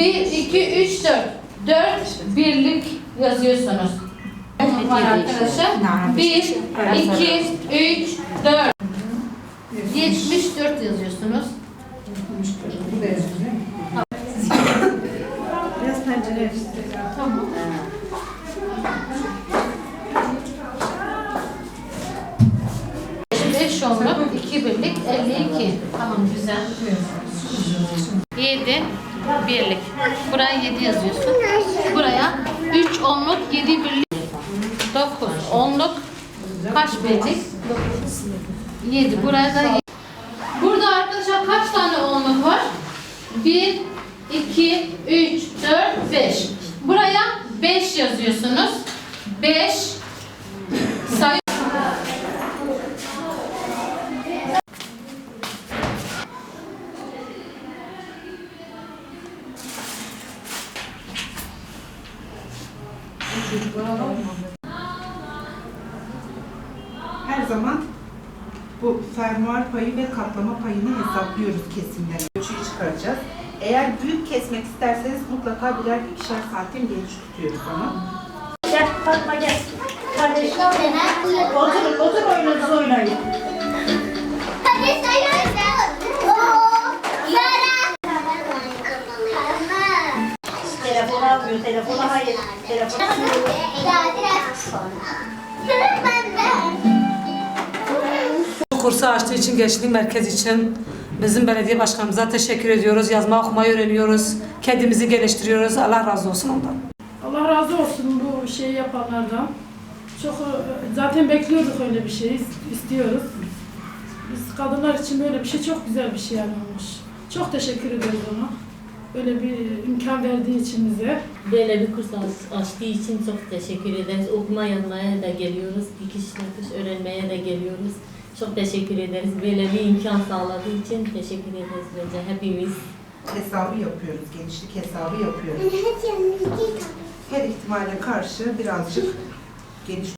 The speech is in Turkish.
1, 2, 3, 4. 4 birlik yazıyorsunuz. Var arkadaşlar. 1, 2, 3, 4. 74 yazıyorsunuz. Biraz pencere. Tamam. Beş onluk, iki birlik, 52. Tamam güzel. 7 birlik. Buraya 7 yazıyorsun. Buraya 3 onluk, 7 birlik. 9 onluk. Kaç birlik? 7. Buraya da yedi. Burada arkadaşlar kaç tane onluk var? 1, 2, 3, 4, 5. Buraya 5 yazıyorsunuz. 5 Her zaman bu fermuar payı ve katlama payını hesaplıyoruz kesimleri. Ölçüyü çıkaracağız. Eğer büyük kesmek isterseniz mutlaka birer ikişer santim geniş tutuyoruz onu. Gel Fatma gel. Kardeşim. Oturun otur oyunumuzu oynayın. Telefonu almıyor. Telefonu hayır. Telefonu Bu kursu açtığı için, gençlik merkezi için bizim belediye başkanımıza teşekkür ediyoruz. Yazma okumayı öğreniyoruz. Kendimizi geliştiriyoruz. Allah razı olsun ondan. Allah razı olsun bu şeyi yapanlardan. Çok e, zaten bekliyorduk öyle bir şey, istiyoruz. Biz kadınlar için böyle bir şey çok güzel bir şey yani olmuş. Çok teşekkür ediyoruz ona. Böyle bir imkan verdiği için bize. Böyle bir kurs aç- açtığı için çok teşekkür ederiz. Okuma yazmaya da geliyoruz. Dikiş nakış öğrenmeye de geliyoruz. Çok teşekkür ederiz. Böyle bir imkan sağladığı için teşekkür ederiz bence hepimiz. Hesabı yapıyoruz, genişlik hesabı yapıyoruz. Her ihtimale karşı birazcık geniş